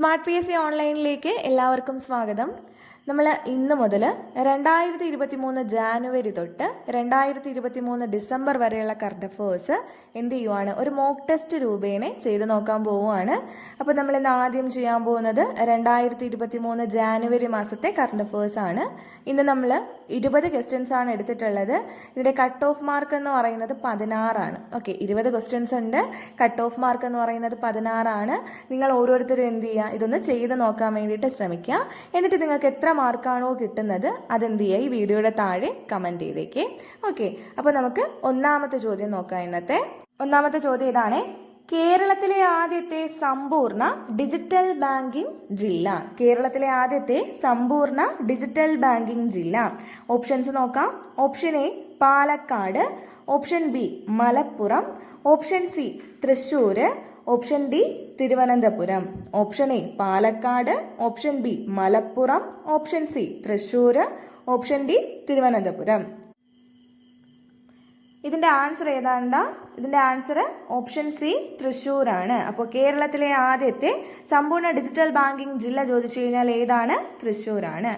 Smart P S C ഓൺലൈനിലേക്ക് എല്ലാവർക്കും സ്വാഗതം. നമ്മൾ ഇന്ന് മുതൽ രണ്ടായിരത്തി ഇരുപത്തി മൂന്ന് ജാനുവരി തൊട്ട് രണ്ടായിരത്തി ഇരുപത്തി മൂന്ന് ഡിസംബർ വരെയുള്ള കറണ്ട് അഫേഴ്സ് എന്ത് ചെയ്യുവാണ്? ഒരു മോക്ക് ടെസ്റ്റ് രൂപേണ ചെയ്തു നോക്കാൻ പോവുകയാണ് അപ്പോൾ നമ്മൾ ഇന്ന് ആദ്യം ചെയ്യാൻ പോകുന്നത് രണ്ടായിരത്തി ഇരുപത്തി മൂന്ന് ജാനുവരി മാസത്തെ കറണ്ട് അഫേഴ്സ് ആണ്. ഇന്ന് നമ്മൾ ഇരുപത് ക്വസ്റ്റ്യൻസ് ആണ് എടുത്തിട്ടുള്ളത്. ഇതിന്റെ കട്ട് ഓഫ് മാർക്ക് എന്ന് പറയുന്നത് പതിനാറാണ് ഓക്കെ ഇരുപത് ക്വസ്റ്റ്യൻസ് ഉണ്ട്. കട്ട് ഓഫ് മാർക്ക് എന്ന് പറയുന്നത് പതിനാറാണ് നിങ്ങൾ ഓരോരുത്തരും എന്ത് ചെയ്യുക? ഇതൊന്ന് ചെയ്ത് നോക്കാൻ വേണ്ടിയിട്ട് ശ്രമിക്കുക. എന്നിട്ട് നിങ്ങൾക്ക് എത്ര മാർക്കാണോ കിട്ടുന്നത്? അതെന്ത് ചെയ്യുക ഈ വീഡിയോയുടെ താഴെ കമന്റ് ചെയ്തേക്കേ. ഓക്കെ അപ്പോൾ നമുക്ക് ഒന്നാമത്തെ ചോദ്യം നോക്കാം ഇന്നത്തെ. ഒന്നാമത്തെ ചോദ്യം ഇതാണ്. കേരളത്തിലെ ആദ്യത്തെ സമ്പൂർണ ഡിജിറ്റൽ ബാങ്കിംഗ് ജില്ല. കേരളത്തിലെ ആദ്യത്തെ സമ്പൂർണ ഡിജിറ്റൽ ബാങ്കിംഗ് ജില്ല. ഓപ്ഷൻസ് നോക്കാം. Option A Palakkad. Option B Malappuram option C Thrissur option D Thiruvananthapuram. Option A Palakkad option B Malappuram option C Thrissur option D Thiruvananthapuram. ഇതിന്റെ ആൻസർ ഏതാണ്ട? ഇതിന്റെ ആൻസർ ഓപ്ഷൻ സി തൃശ്ശൂരാണ്. അപ്പോൾ കേരളത്തിലെ ആദ്യത്തെ സമ്പൂർണ digital banking ജില്ല ചോദിച്ചു കഴിഞ്ഞാൽ ഏതാണ്? തൃശ്ശൂരാണ്.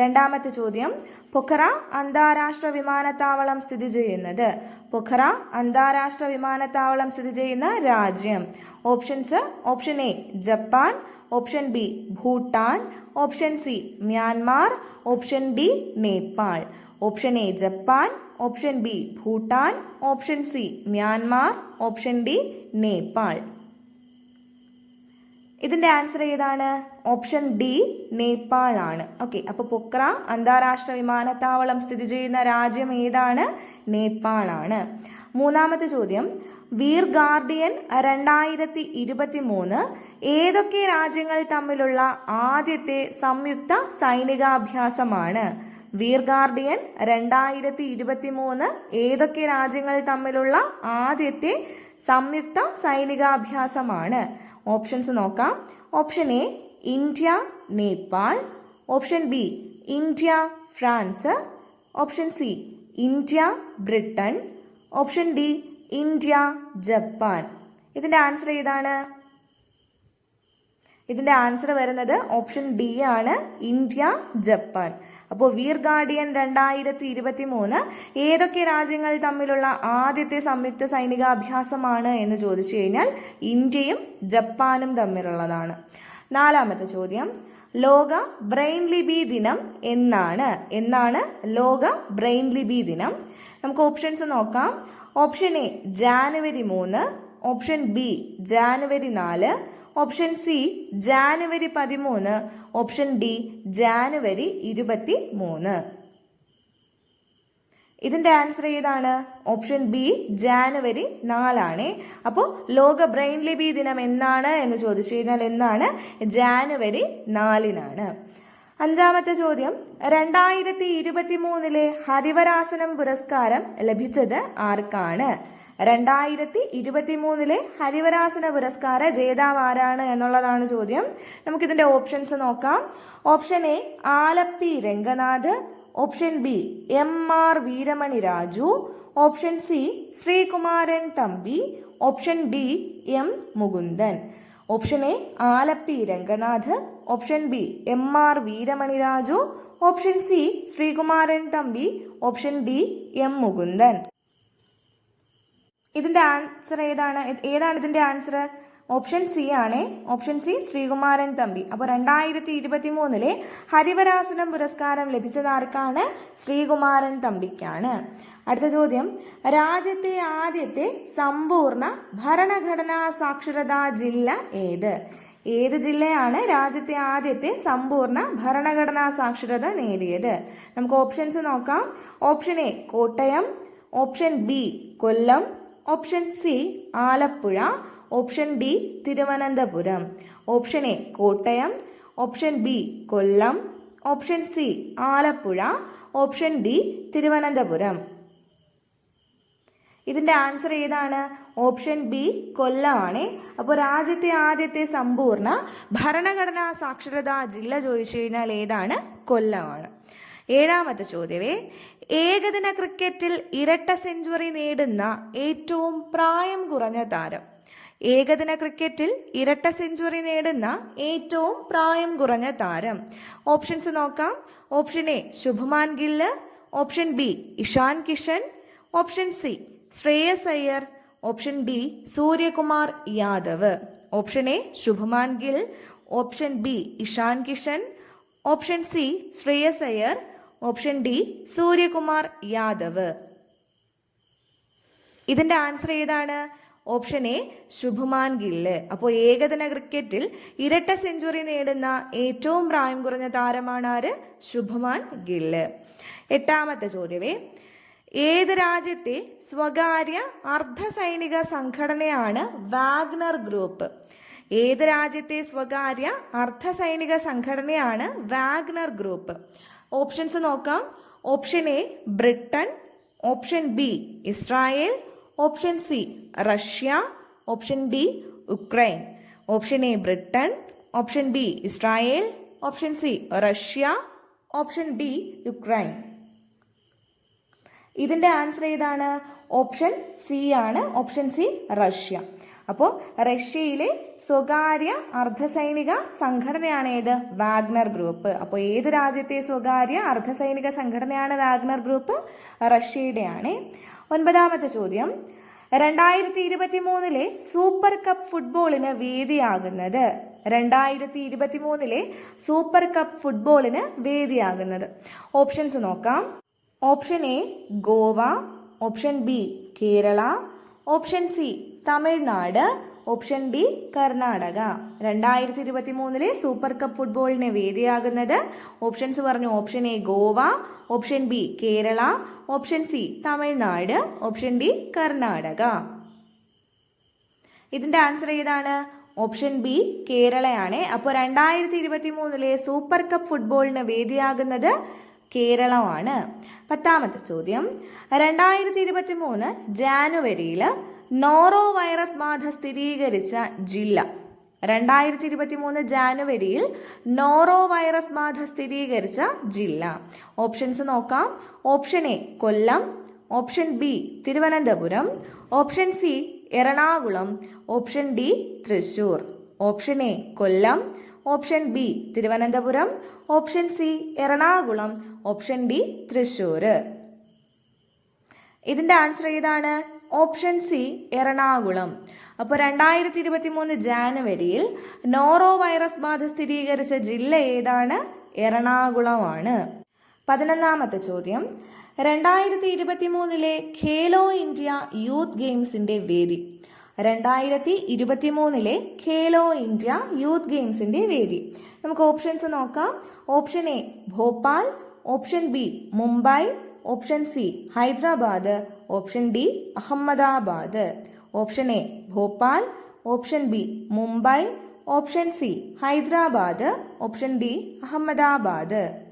രണ്ടാമത്തെ ചോദ്യം പൊഖറ അന്താരാഷ്ട്ര വിമാനത്താവളം സ്ഥിതി ചെയ്യുന്നത്. പൊഖറ അന്താരാഷ്ട്ര വിമാനത്താവളം സ്ഥിതി ചെയ്യുന്ന രാജ്യം. Options option A Japan. Option B Bhutan. Option C Myanmar. Option D Nepal. Option A Japan. Option B Bhutan. Option C Myanmar. Option D Nepal. ഇതിന്റെ ആൻസർ ഏതാണ്? ഓപ്ഷൻ ഡി നേപ്പാൾ ആണ്. ഓക്കെ അപ്പൊ പൊക്ര അന്താരാഷ്ട്ര വിമാനത്താവളം സ്ഥിതി ചെയ്യുന്ന രാജ്യം ഏതാണ്? നേപ്പാൾ ആണ്. മൂന്നാമത്തെ ചോദ്യം വീർ ഗാർഡിയൻ രണ്ടായിരത്തി ഇരുപത്തി മൂന്ന് ഏതൊക്കെ രാജ്യങ്ങൾ തമ്മിലുള്ള ആദ്യത്തെ സംയുക്ത സൈനികാഭ്യാസമാണ്? വീർ ഗാർഡിയൻ രണ്ടായിരത്തി ഇരുപത്തി മൂന്ന് ഏതൊക്കെ രാജ്യങ്ങൾ തമ്മിലുള്ള ആദ്യത്തെ സംയുക്ത സൈനികാഭ്യാസമാണ്. ഓപ്ഷൻസ് നോക്കാം. Option A India Nepal. Option B India France. Option C India Britain option D India Japan. ഇതിന്റെ ആൻസർ ഏതാണ്? ഇതിന്റെ ആൻസർ വരുന്നത് ഓപ്ഷൻ ഡി ആണ് ഇന്ത്യ ജപ്പാൻ. അപ്പോൾ വീർ ഗാർഡിയൻ രണ്ടായിരത്തി ഇരുപത്തി മൂന്ന് ഏതൊക്കെ രാജ്യങ്ങൾ തമ്മിലുള്ള ആദ്യത്തെ സംയുക്ത സൈനികാഭ്യാസമാണ് എന്ന് ചോദിച്ചു കഴിഞ്ഞാൽ ഇന്ത്യയും ജപ്പാനും തമ്മിലുള്ളതാണ്. നാലാമത്തെ ചോദ്യം ലോക ബ്രെയിൻ ലിപി ദിനം എന്നാണ്. എന്നാണ് ലോക ബ്രെയിൻ ലിപി ദിനം. നമുക്ക് ഓപ്ഷൻസ് നോക്കാം. ഓപ്ഷൻ എ ജാനുവരി മൂന്ന്. ഓപ്ഷൻ ബി ജാനുവരി നാല്. ഓപ്ഷൻ സി ജാനുവരി പതിമൂന്ന്. ഓപ്ഷൻ ഡി ജാനുവരി ഇരുപത്തി മൂന്ന് ഇതിന്റെ ആൻസർ ഏതാണ്? ഓപ്ഷൻ ബി ജാനുവരി നാലാണ്. അപ്പോൾ ലോക ബ്രെയിൻ ലിപി ദിനം എന്നാണ് എന്ന് ചോദിച്ചു കഴിഞ്ഞാൽ എന്നാണ്? ജാനുവരി നാലിനാണ്. അഞ്ചാമത്തെ ചോദ്യം. രണ്ടായിരത്തി ഇരുപത്തി മൂന്നിലെ ഹരിവരാസനം പുരസ്കാരം ലഭിച്ചത് ആർക്കാണ്? രണ്ടായിരത്തി ഇരുപത്തി മൂന്നിലെ ഹരിവരാസന പുരസ്കാര ജേതാവ് ആരാണ് എന്നുള്ളതാണ് ചോദ്യം. നമുക്കിതിന്റെ ഓപ്ഷൻസ് നോക്കാം. Option A Alleppey Ranganath. Option B M R Veeramani Raju. Option C Sreekumaran Thampi. Option D M Mukundan. Option A Alleppey Ranganath. Option B M R Veeramani Raju option C Sreekumaran Thampi option D M Mukundan. ഇതിന്റെ answer ഏതാണ്? ഏതാണ് ഇതിന്റെ answer? Option C ആണ്. Option C Sreekumaran Thampi. അപ്പോൾ രണ്ടായിരത്തി ഇരുപത്തി മൂന്നിലെ ഹരിവരാസനം പുരസ്കാരം ലഭിച്ചത് ആർക്കാണ്? ശ്രീകുമാരൻ തമ്പിക്കാണ്. അടുത്ത ചോദ്യം. രാജ്യത്തെ ആദ്യത്തെ സമ്പൂർണ ഭരണഘടനാ സാക്ഷരതാ ജില്ല ഏത്? ഏത് ജില്ലയാണ് രാജ്യത്തെ ആദ്യത്തെ സമ്പൂർണ ഭരണഘടനാ സാക്ഷരത നേടിയത്? നമുക്ക് ഓപ്ഷൻസ് നോക്കാം. Option A Kottayam. Option B Kollam. Option C Alappuzha. Option D Thiruvananthapuram. Option A Kottayam. Option B Kollam. Option C Alappuzha. Option D Thiruvananthapuram. ഇതിന്റെ ആൻസർ ഏതാണ്? ഓപ്ഷൻ ബി കൊല്ലമാണ്. അപ്പോൾ രാജ്യത്തെ ആദ്യത്തെ സമ്പൂർണ ഭരണഘടനാ സാക്ഷരതാ ജില്ല ചോദിച്ചു കഴിഞ്ഞാൽ ഏതാണ്? കൊല്ലമാണ്. ഏഴാമത്തെ ചോദ്യമേ ഏകദിന ക്രിക്കറ്റിൽ ഇരട്ട സെഞ്ചുറി നേടുന്ന ഏറ്റവും പ്രായം കുറഞ്ഞ താരം. ഏകദിന ക്രിക്കറ്റിൽ ഇരട്ട സെഞ്ചുറി നേടുന്ന ഏറ്റവും പ്രായം കുറഞ്ഞ താരം. ഓപ്ഷൻസ് നോക്കാം. Option A Shubman Gill. Option B Ishan Kishan. Option C Shreyas Iyer option D Suryakumar Yadav option A Shubman Gill option B Ishan Kishan option C Shreyas Iyer option D Suryakumar Yadav. ഇതിന്റെ answer ഏതാണ്? Option A Shubman Gill അപ്പോൾ ഏകദിന ക്രിക്കറ്റിൽ ഇരട്ട century നേടുന്ന ഏറ്റവും പ്രായം കുറഞ്ഞ താരമാണ് ആര്? ശുഭമാൻ ഗില്ല് എട്ടാമത്തെ ചോദ്യമേ ഏത് രാജ്യത്തെ സ്വകാര്യ അർദ്ധ സൈനിക സംഘടനയാണ് വാഗ്നർ ഗ്രൂപ്പ്? ഏത് രാജ്യത്തെ സ്വകാര്യ അർദ്ധ സൈനിക സംഘടനയാണ് വാഗ്നർ ഗ്രൂപ്പ്? ഓപ്ഷൻസ് നോക്കാം. Option A Britain. Option B Israel. Option C Russia. Option D Ukraine. Option A Britain. Option B Israel. Option C Russia. Option D Ukraine ഇതിന്റെ ആൻസർ ഏതാണ്? ഓപ്ഷൻ സി ആണ്. Option C Russia. അപ്പോൾ റഷ്യയിലെ സ്വകാര്യ അർദ്ധസൈനിക സംഘടനയാണ് ഏത്? Wagner group. അപ്പോൾ ഏത് രാജ്യത്തെ സ്വകാര്യ അർദ്ധസൈനിക സംഘടനയാണ് വാഗ്നർ ഗ്രൂപ്പ്? റഷ്യയുടെയാണ്. ഒൻപതാമത്തെ ചോദ്യം. രണ്ടായിരത്തി ഇരുപത്തി മൂന്നിലെ സൂപ്പർ കപ്പ് ഫുട്ബോളിന് വേദിയാകുന്നത്. രണ്ടായിരത്തി ഇരുപത്തി മൂന്നിലെ സൂപ്പർ കപ്പ് ഫുട്ബോളിന് വേദിയാകുന്നത്. ഓപ്ഷൻസ് നോക്കാം. Option A Goa option B Kerala option C Tamil Nadu option D Karnataka. രണ്ടായിരത്തി ഇരുപത്തി മൂന്നിലെ സൂപ്പർ കപ്പ് ഫുട്ബോളിന് വേദിയാകുന്നത് ഓപ്ഷൻസ് പറഞ്ഞു option A Goa option B Kerala option C Tamil Nadu option D Karnataka. ഇതിന്റെ ആൻസർ ഏതാണ്? Option B കേരളയാണ്. അപ്പോൾ രണ്ടായിരത്തി ഇരുപത്തി മൂന്നിലെ സൂപ്പർ കപ്പ് ഫുട്ബോളിന് വേദിയാകുന്നത് കേരളമാണ്. പത്താമത്തെ ചോദ്യം. രണ്ടായിരത്തി ഇരുപത്തി മൂന്ന് ജാനുവരിയിൽ നോറോ വൈറസ് ബാധ സ്ഥിരീകരിച്ച ജില്ല. രണ്ടായിരത്തി ഇരുപത്തി മൂന്ന് ജാനുവരിയിൽ നോറോ വൈറസ് ബാധ സ്ഥിരീകരിച്ച ജില്ല. ഓപ്ഷൻസ് നോക്കാം. Option A Kollam. Option B Thiruvananthapuram. Option C Ernakulam. Option D Thrissur option A Kollam. Option B Thiruvananthapuram option C Ernakulam option D Thrissur ഇതിന്റെ ആൻസർ ഏതാണ്? Option C Ernakulam. അപ്പോൾ രണ്ടായിരത്തി ഇരുപത്തി മൂന്ന് ജാനുവരിയിൽ നോറോ വൈറസ് ബാധ സ്ഥിരീകരിച്ച ജില്ല ഏതാണ്? എറണാകുളമാണ്. പതിനൊന്നാമത്തെ ചോദ്യം. രണ്ടായിരത്തി ഇരുപത്തി മൂന്നിലെ ഖേലോ ഇന്ത്യ യൂത്ത് ഗെയിംസിന്റെ വേദി. രണ്ടായിരത്തി ഇരുപത്തി മൂന്നിലെ ഖേലോ ഇന്ത്യ യൂത്ത് ഗെയിംസിന്റെ വേദി. നമുക്ക് ഓപ്ഷൻസ് നോക്കാം. Option A Bhopal. Option B Mumbai. Option C Hyderabad. Option D Ahmedabad. Option A Bhopal. Option B Mumbai. Option C Hyderabad. Option D Ahmedabad.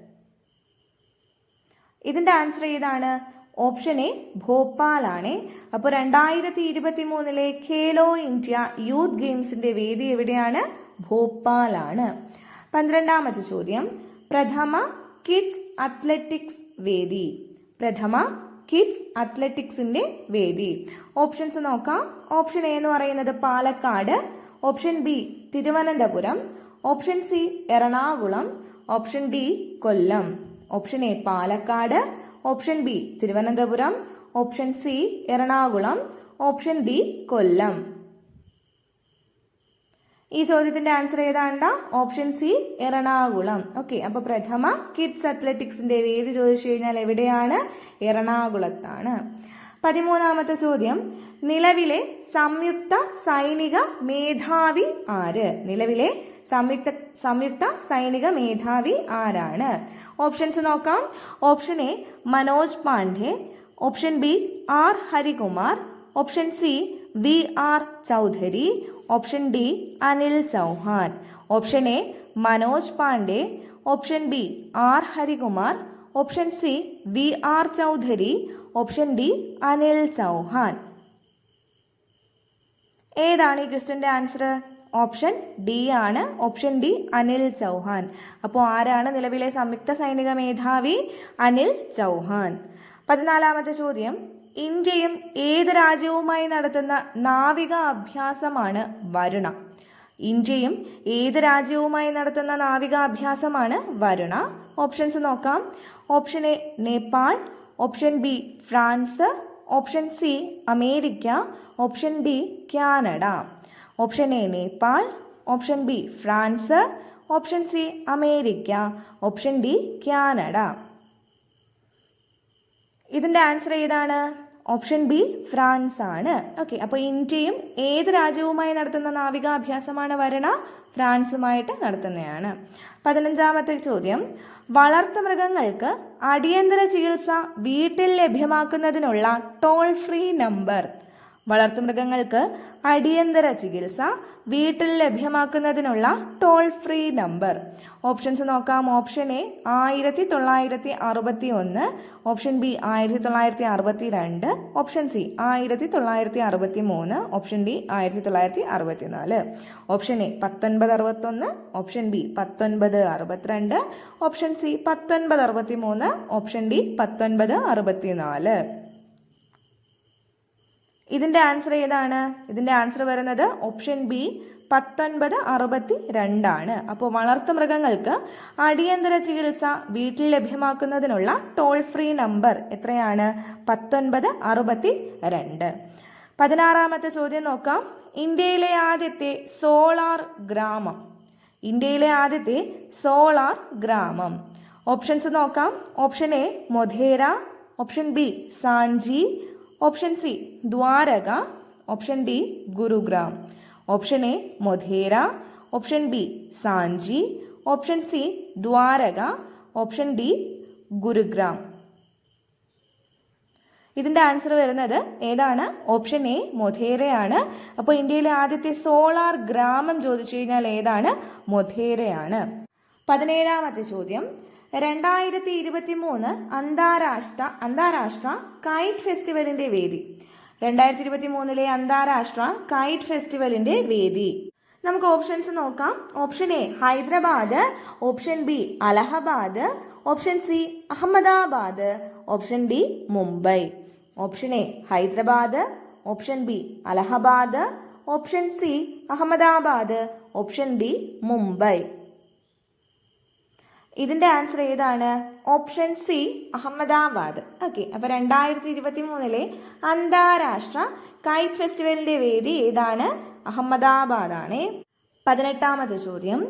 ഇതിന്റെ ആൻസർ ഏതാണ്? ഓപ്ഷൻ എ ഭോപ്പാൽ ആണ് അപ്പോൾ രണ്ടായിരത്തി ഇരുപത്തി മൂന്നിലെ ഖേലോ ഇന്ത്യ യൂത്ത് ഗെയിംസിന്റെ വേദി എവിടെയാണ്? ഭോപ്പാലാണ്. പന്ത്രണ്ടാമത്തെ ചോദ്യം. പ്രഥമ കിഡ്സ് അത്ലറ്റിക്സ് വേദി. പ്രഥമ കിഡ്സ് അത്ലറ്റിക്സിന്റെ വേദി. ഓപ്ഷൻസ് നോക്കാം. ഓപ്ഷൻ എ എന്ന് പറയുന്നത് Palakkad. Option B Thiruvananthapuram. Option C Ernakulam. Option D Kollam. Option A Palakkad. Option B Thiruvananthapuram option C Ernakulam option D Kollam. ഈ ചോദ്യത്തിന്റെ answer ഏതാണ്ട? Option C Ernakulam. Okay അപ്പൊ പ്രഥമ kids അത്ലറ്റിക്സിന്റെ വേദി ചോദിച്ചു കഴിഞ്ഞാൽ എവിടെയാണ്? എറണാകുളത്താണ്. പതിമൂന്നാമത്തെ ചോദ്യം നിലവിലെ സംയുക്ത സൈനിക മേധാവി ആര്? നിലവിലെ സംയുക്ത സംയുക്ത സൈനിക മേധാവി ആരാണ്? ഓപ്ഷൻസ് നോക്കാം. Option A Manoj Pande. Option B R Harikumar. Option C V R Chaudhari. Option D Anil Chauhan. Option A Manoj Pande. Option B R Harikumar. Option C V R Chaudhari. Option D Anil Chauhan. ഏതാണ് ഈ ക്വസ്റ്റിന്റെ answer option D ആണ്. Option D Anil Chauhan. അപ്പോൾ ആരാണ് നിലവിലെ സംയുക്ത സൈനിക മേധാവി? അനിൽ ചൗഹാൻ. പതിനാലാമത്തെ ചോദ്യം. ഇന്ത്യയും ഏത് രാജ്യവുമായി നടത്തുന്ന നാവിക അഭ്യാസമാണ് വരുണ? ഇന്ത്യയും ഏത് രാജ്യവുമായി നടത്തുന്ന നാവിക അഭ്യാസമാണ് വരുണ? ഓപ്ഷൻസ് നോക്കാം. Option A Nepal option B France option C America option D Canada. Option A Nepal option B France option C America option D Canada. ഇതിന്റെ ആൻസർ ഏതാണ്? ഓപ്ഷൻ ബി ഫ്രാൻസ് ആണ്. ഓക്കെ അപ്പോൾ ഇന്ത്യയും ഏത് രാജ്യവുമായി നടത്തുന്ന നാവികാഭ്യാസമാണ് വരണ? ഫ്രാൻസുമായിട്ട് നടത്തുന്നതാണ് പതിനഞ്ചാമത്തെ ചോദ്യം. വളർത്തു മൃഗങ്ങൾക്ക് അടിയന്തര ചികിത്സ വീട്ടിൽ ലഭ്യമാക്കുന്നതിനുള്ള ടോൾ ഫ്രീ നമ്പർ വളർത്തുമൃഗങ്ങൾക്ക് അടിയന്തര ചികിത്സ വീട്ടിൽ ലഭ്യമാക്കുന്നതിനുള്ള ടോൾ ഫ്രീ നമ്പർ ഓപ്ഷൻസ് നോക്കാം. ഓപ്ഷൻ എ ആയിരത്തി തൊള്ളായിരത്തി അറുപത്തി ഒന്ന് ഓപ്ഷൻ ബി ആയിരത്തി തൊള്ളായിരത്തി അറുപത്തി രണ്ട് ഓപ്ഷൻ സി ആയിരത്തി തൊള്ളായിരത്തി അറുപത്തി മൂന്ന് ഓപ്ഷൻ ഡി ആയിരത്തി തൊള്ളായിരത്തി അറുപത്തി നാല് ഓപ്ഷൻ എ പത്തൊൻപത് അറുപത്തൊന്ന് ഓപ്ഷൻ ബി പത്തൊൻപത് അറുപത്തിരണ്ട്. ഓപ്ഷൻ സി പത്തൊൻപത് അറുപത്തി മൂന്ന് ഓപ്ഷൻ ഡി പത്തൊൻപത് അറുപത്തി നാല് ഇതിന്റെ ആൻസർ ഏതാണ്? ഇതിന്റെ ആൻസർ വരുന്നത് ഓപ്ഷൻ ബി പത്തൊൻപത് അറുപത്തി രണ്ടാണ് അപ്പോൾ വളർത്തുമൃഗങ്ങൾക്ക് അടിയന്തര ചികിത്സ വീട്ടിൽ ലഭ്യമാക്കുന്നതിനുള്ള ടോൾ ഫ്രീ നമ്പർ എത്രയാണ്? പത്തൊൻപത് അറുപത്തി രണ്ട് പതിനാറാമത്തെ ചോദ്യം നോക്കാം. ഇന്ത്യയിലെ ആദ്യത്തെ സോളാർ ഗ്രാമം. ഇന്ത്യയിലെ ആദ്യത്തെ സോളാർ ഗ്രാമം. ഓപ്ഷൻസ് നോക്കാം. Option A Modhera. Option B Sanchi. Option C Dwarka. Option D Gurugram. Option A Modhera. Option B Sanchi. Option C Dwarka. Option D Gurugram. ഇതിന്റെ ആൻസർ വരുന്നത് ഏതാണ്? ഓപ്ഷൻ എ മൊധേരയാണ്. അപ്പോൾ ഇന്ത്യയിലെ ആദ്യത്തെ സോളാർ ഗ്രാമം ചോദിച്ചു കഴിഞ്ഞാൽ ഏതാണ്? മൊധേരയാണ്. പതിനേഴാമത്തെ ചോദ്യം. രണ്ടായിരത്തി ഇരുപത്തി മൂന്ന് അന്താരാഷ്ട്ര അന്താരാഷ്ട്ര കൈറ്റ് ഫെസ്റ്റിവലിന്റെ വേദി. രണ്ടായിരത്തി ഇരുപത്തി മൂന്നിലെ അന്താരാഷ്ട്ര കൈറ്റ് ഫെസ്റ്റിവലിന്റെ വേദി. നമുക്ക് ഓപ്ഷൻസ് നോക്കാം. Option A Hyderabad. Option B Allahabad. Option C Ahmedabad. Option D Mumbai. Option A Hyderabad. Option B Allahabad. Option C Ahmedabad. Option D Mumbai. ഇതിന്റെ ആൻസർ ഏതാണ്? Option C Ahmedabad. ഓക്കെ അപ്പൊ രണ്ടായിരത്തി ഇരുപത്തി മൂന്നിലെ അന്താരാഷ്ട്ര കൈറ്റ് ഫെസ്റ്റിവലിന്റെ വേദി ഏതാണ്? അഹമ്മദാബാദ് ആണ് പതിനെട്ടാമത്തെ ചോദ്യം.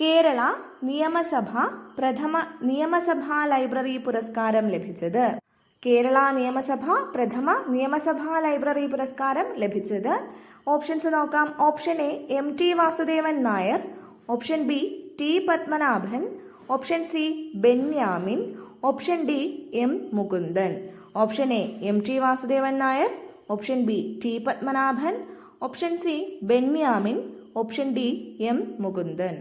കേരള നിയമസഭ പ്രഥമ നിയമസഭാ ലൈബ്രറി പുരസ്കാരം ലഭിച്ചത്. കേരള നിയമസഭ പ്രഥമ നിയമസഭാ ലൈബ്രറി പുരസ്കാരം ലഭിച്ചത്. ഓപ്ഷൻസ് നോക്കാം. Option A M T Vasudevan Nair. Option B T Padmanabhan. Option C Benyamin option D M Mukundan option A M T Vasudevan Nair option B T Padmanabhan option C Benyamin option D M Mukundan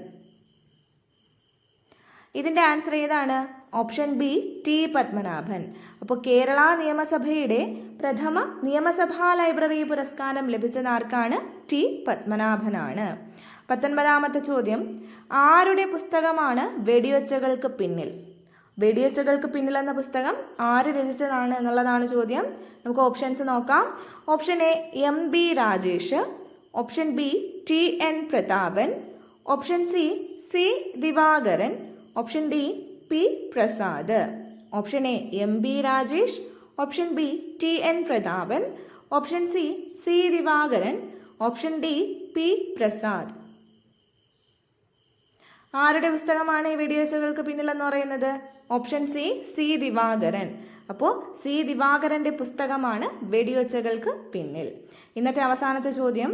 ഇതിന്റെ answer ഏതാണ്? Option B T Padmanabhan അപ്പോൾ കേരള നിയമസഭയുടെ പ്രഥമ നിയമസഭാ library പുരസ്കാരം ലഭിച്ചത് ആർക്കാണ്? T പത്മനാഭനാണ് പത്തൊൻപതാമത്തെ ചോദ്യം. ആരുടെ പുസ്തകമാണ് വെടിയൊച്ചകൾക്ക് പിന്നിൽ? വെടിയൊച്ചകൾക്ക് പിന്നിൽ എന്ന പുസ്തകം ആര് രചിച്ചതാണ് എന്നുള്ളതാണ് ചോദ്യം. നമുക്ക് ഓപ്ഷൻസ് നോക്കാം. Option A M B Rajesh. Option B T N Prathapan. Option C C Divakaran. Option D P Prasad. Option A M B Rajesh. Option B T N Prathapan. Option C C Divakaran. Option D P Prasad. ആരുടെ പുസ്തകമാണ് ഈ വീഡിയോസുകൾക്ക് പിന്നിലെന്ന് പറയുന്നത്? Option C C Divakaran. അപ്പോൾ C ദിവാകരന്റെ പുസ്തകമാണ് വെടിയൊച്ചകൾക്ക് പിന്നിൽ. ഇന്നത്തെ അവസാനത്തെ ചോദ്യം.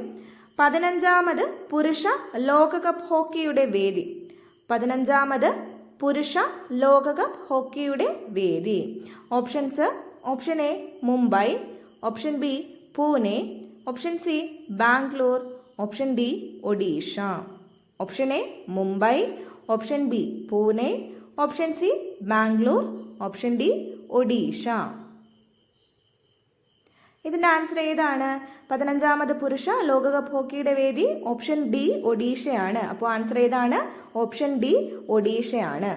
പതിനഞ്ചാമത് പുരുഷ ലോകകപ്പ് ഹോക്കിയുടെ വേദി. പതിനഞ്ചാമത് പുരുഷ ലോകകപ്പ് ഹോക്കിയുടെ വേദി. Options option A Mumbai. Option B Pune. Option C Bangalore. Option D Odisha. Option A Mumbai option B Pune option C Bangalore option D Odisha ഇതിന്റെ ആൻസർ ഏതാണ്? പതിനഞ്ചാമത് പുരുഷ ലോകകപ്പ് ഹോക്കിയുടെ വേദി ഓപ്ഷൻ ഡി ഒഡീഷയാണ് അപ്പോൾ ആൻസർ ഏതാണ്? ഓപ്ഷൻ ഡി ഒഡീഷയാണ്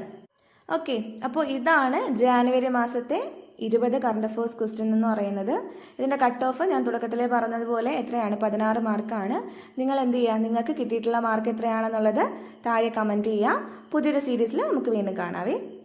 ഓക്കെ അപ്പോൾ ഇതാണ് ജാനുവരി മാസത്തെ ഇരുപത് കറണ്ട് അഫേഴ്സ് ക്വസ്റ്റ്യൻ എന്ന് പറയുന്നത്. ഇതിന്റെ കട്ട് ഓഫ് ഞാൻ തുടക്കത്തിൽ പറഞ്ഞതുപോലെ എത്രയാണ്? പതിനാറ് മാർക്കാണ് നിങ്ങൾ എന്ത് ചെയ്യുക നിങ്ങൾക്ക് കിട്ടിയിട്ടുള്ള മാർക്ക് എത്രയാണെന്നുള്ളത് താഴെ കമന്റ് ചെയ്യുക പുതിയൊരു സീരീസിൽ നമുക്ക് വീണ്ടും കാണാവേ.